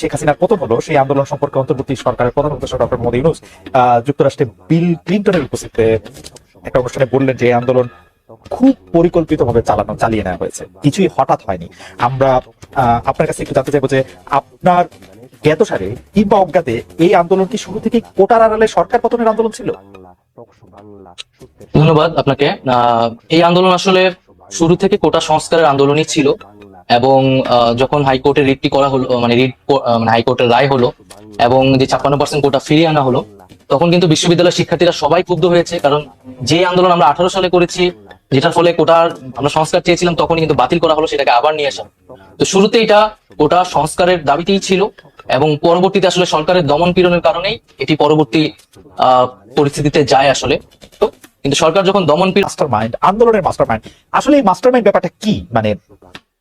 শেখ হাসিনার পতন হলো সেই আন্দোলন সম্পর্কে অন্তর্বর্তী সরকারের প্রধান উপদেষ্টা ডক্টর মোহাম্মদ ইউনুস যুক্তরাষ্ট্রে বিল ক্লিন্টনের উপস্থিতিতে একটা অনুষ্ঠানে বললেন যে আন্দোলন খুব পরিকল্পিতভাবে চালানো, চালিয়ে নেওয়া হয়েছে। কিছুই হঠাৎ হয়নি। আমরা আপনার কাছে একটু জানতে চাইব যে আপনার জ্ঞাত সারে কিংবা অজ্ঞাতে এই আন্দোলন কি শুরু থেকে কোটার আড়ালে সরকার পতনের আন্দোলন ছিল? ধন্যবাদ আপনাকে। এই আন্দোলন আসলে শুরু থেকে কোটা সংস্কারের আন্দোলনই ছিল। এবং যখন হাইকোর্টের রিটটি করা হলো মানে রিট মানে হাইকোর্টের রায় হলো এবং যে ছাপ্পান্ন পার্সেন্ট কোটা ফিরিয়ে আনা হলো, তখন কিন্তু বিশ্ববিদ্যালয়ের শিক্ষার্থীরা সবাই ক্ষুব্ধ হয়েছে। কারণ যে আন্দোলন আমরা আঠারো সালে করেছি, যেটার ফলে কোটার আমরা সংস্কার চেয়েছিলাম, তখনই কিন্তু বাতিল করা হলো, সেটাকে আবার নিয়ে আসা। তো শুরুতে এটা কোটা সংস্কারের দাবিতেই ছিল এবং পরবর্তীতে আসলে সরকারের দমন পীড়নের কারণেই এটি পরবর্তী পরিস্থিতিতে যায় আসলে। তো কিন্তু সরকার যখন দমন পীড়ন মাস্টার মাইন্ড আন্দোলনের মাস্টার মাইন্ড আসলে এই মাস্টার মাইন্ড ব্যাপারটা কি? মানে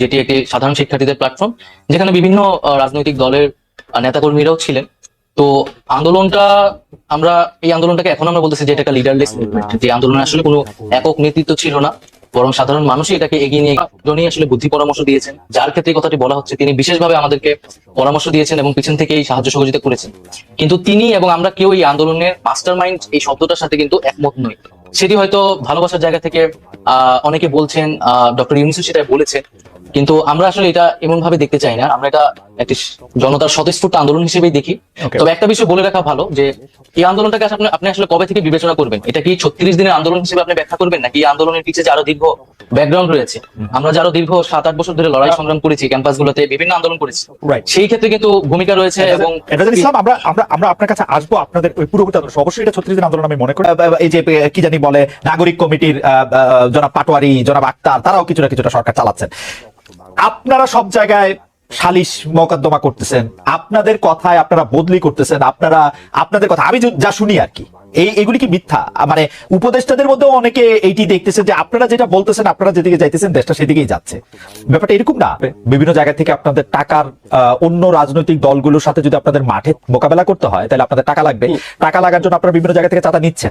যেটি একটি সাধারণ শিক্ষার্থীদের প্ল্যাটফর্ম যেখানে বিভিন্ন রাজনৈতিক দলের নেতাকর্মীরাও ছিলেন। তো আন্দোলনটা, আমরা এই আন্দোলনটাকে এখন আমরা বলতেছি যে এটা একটা লিডারলেস মুভমেন্ট যে আন্দোলনে আসলে কোনো একক নেতৃত্ব ছিল না, বরং সাধারণ মানুষই এটাকে এগিয়ে নিয়ে জনই আসলে বুদ্ধি পরামর্শ দিয়েছেন। যার ক্ষেত্রে কথাটি বলা হচ্ছে, তিনি বিশেষভাবে আমাদেরকে পরামর্শ দিয়েছেন এবং পিছন থেকে এই সাহায্য সহযোগিতা করেছেন। কিন্তু তিনি এবং আমরা কেউ এই আন্দোলনের মাস্টার মাইন্ড এই শব্দটার সাথে কিন্তু একমত নই। সেটি হয়তো ভালোবাসার জায়গা থেকে অনেকে বলছেন ডক্টর ইউনিসু সেটা বলেছেন। কিন্তু আমরা আসলে এটা এমন ভাবে দেখতে চাই না। আমরা এটা একটি জনতার স্বতঃস্ফূর্ত আন্দোলন হিসেবেই দেখি। তবে একটা বিষয় বলে রাখা ভালো যে এই আন্দোলনটাকে আসলে আপনি- আপনি আসলে কবে থেকে বিবেচনা করবেন? এটা কি ছত্রিশ দিনের আন্দোলন হিসেবে আপনি ব্যাখ্যা করবেন? নাকি আন্দোলনের পিছিয়ে যে আরও দীর্ঘ ব্যাকগ্রাউন্ড রয়েছে? আমরা যারা দীর্ঘ সাত আট বছর ধরে লড়াই সংগ্রাম করেছি ক্যাম্পাসগুলোতে বিভিন্ন আন্দোলন করেছি। সেই ক্ষেত্রে কিন্তু ভূমিকা রয়েছে এবং আমরা আমরা আমরা আপনার কাছে আসব আপনাদের ওই পুরো অবশ্যই এটা ছত্রিশ দিন আন্দোলন আমি মনে করি। এই যে কি জানি বলে নাগরিক কমিটির জনাব পাটোয়ারি জনাব আক্তার তারাও কিছুটা কিছুটা সরকার চালাচ্ছেন। আপনারা সব জায়গায় সালিশ মোকদ্দমা করতেছেন। আপনাদের কথায় আপনারা বদলি করতেছেন। আপনারা আপনাদের কথা আমি যা- শুনি আর কি এই এগুলি কি মিথ্যা? মানে উপদেষ্টাদের মধ্যেও অনেকে এইটি দেখতেছেন যে আপনারা যেটা বলতেছেন আপনারা যেদিকে যাইতেছেন দেশটা সেদিকেই যাচ্ছে। ব্যাপারটা এরকম না। বিভিন্ন জায়গা থেকে আপনাদের টাকার আহ, অন্য রাজনৈতিক দলগুলোর সাথে যদি আপনাদের মাঠে মোকাবেলা করতে হয় তাহলে আপনাদের টাকা লাগবে। টাকা লাগার জন্য আপনারা বিভিন্ন জায়গা থেকে চাঁদা নিচ্ছেন।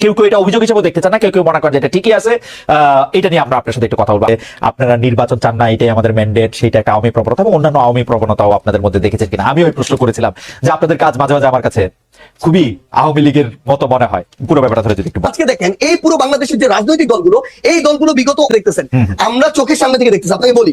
কেউ কেউ এটা অভিযোগ হিসেবে দেখতে চান না কেউ কেউ মনে করেন এটা ঠিকই আছে। এটা নিয়ে আমরা আপনার সাথে একটু কথা বলব। আপনারা নির্বাচন চান না এটাই আমাদের ম্যান্ডেট সেটা একটা আওয়ামী প্রবণতা এবং অন্যান্য আওয়ামী প্রবণতাও আপনাদের মধ্যে দেখেছেন কিনা। আমি ওই প্রশ্ন করেছিলাম যে আপনাদের কাজ মাঝে মাঝে আমার কাছে খুবই আওয়ামী লীগের মতো মনে হয়। পুরো ব্যাপারটা ধরে যদি একটু আজকে দেখেন এই পুরো বাংলাদেশের যে রাজনৈতিক দলগুলো এই দলগুলো বিগত দেখতেছেন। আমরা চোখের সামনে থেকে দেখতেছি আপনাকে বলি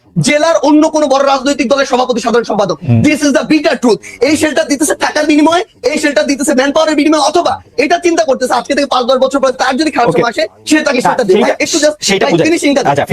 জেলার অন্য কোন বড় রাজনৈতিক দলের সভাপতি সাধারণ সম্পাদক। This is the bitter truth এই শেল্টার দিতেছে টাকার বিনিময়ে এই শেল্টার দিতেছে ম্যান পাওয়ারের বিনিময়ে অথবা এটা চিন্তা করতেছে আজকে থেকে পাঁচ দশ বছর পরে তার যদি খারাপ সময় আসে সে তাকে হ্যাঁ, শেল্টার দেবে। একটু জাস্ট সেইটা বুঝাই। ফিনিশিং আচ্ছা, টা দেন।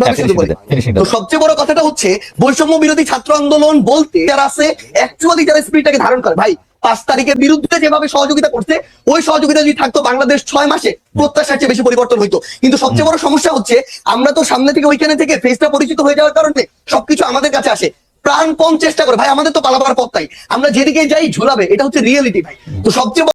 হ্যাঁ, তো। সবচেয়ে বড় কথাটা হচ্ছে বৈষম্য বিরোধী ছাত্র আন্দোলন বলতে যারা আছে অ্যাকচুয়ালি যারা স্পিরিটটাকে ধারণ করে ভাই পাঁচ তারিখের বিরুদ্ধে যেভাবে সহযোগিতা করছে, ওই সহযোগিতা যদি থাকতো বাংলাদেশ ছয় মাসে, প্রত্যাশার চেয়ে বেশি পরিবর্তন হইতো। কিন্তু সবচেয়ে বড় সমস্যা হচ্ছে, আমরা তো সামনে থেকে ওইখানে থেকে ফেসটা পরিচিত হয়ে যাওয়ার কারণে সবকিছু আমাদের কাছে আসে। প্রাণপণ চেষ্টা করে, ভাই, আমাদের তো পালাবার পথ তাই আমরা যেদিকে যাই ঝুলাবে, এটা হচ্ছে রিয়েলিটি ভাই। তো সবচেয়ে